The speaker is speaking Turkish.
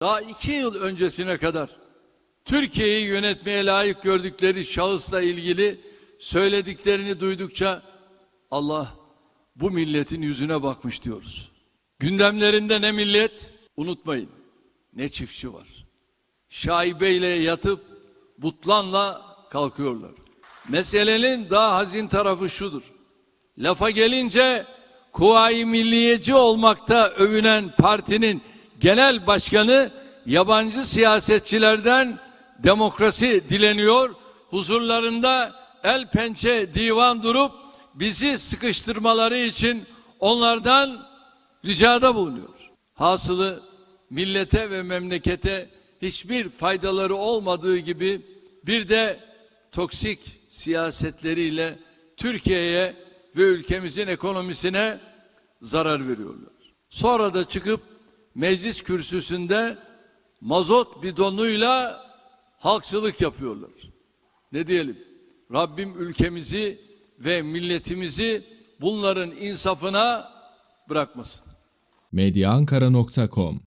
Daha iki yıl öncesine kadar Türkiye'yi yönetmeye layık gördükleri şahısla ilgili söylediklerini duydukça Allah bu milletin yüzüne bakmış diyoruz. Gündemlerinde ne millet unutmayın ne çiftçi var. Şaibeyle yatıp butlanla kalkıyorlar. Meselenin daha hazin tarafı şudur. Lafa gelince Kuvayi Milliyeci olmakta övünen partinin genel başkanı yabancı siyasetçilerden demokrasi dileniyor. Huzurlarında el pençe divan durup bizi sıkıştırmaları için onlardan ricada bulunuyor. Hasılı millete ve memlekete hiçbir faydaları olmadığı gibi bir de toksik siyasetleriyle Türkiye'ye ve ülkemizin ekonomisine zarar veriyorlar. Sonra da çıkıp meclis kürsüsünde mazot bidonuyla halkçılık yapıyorlar. Ne diyelim? Rabbim ülkemizi ve milletimizi bunların insafına bırakmasın. medyaankara.com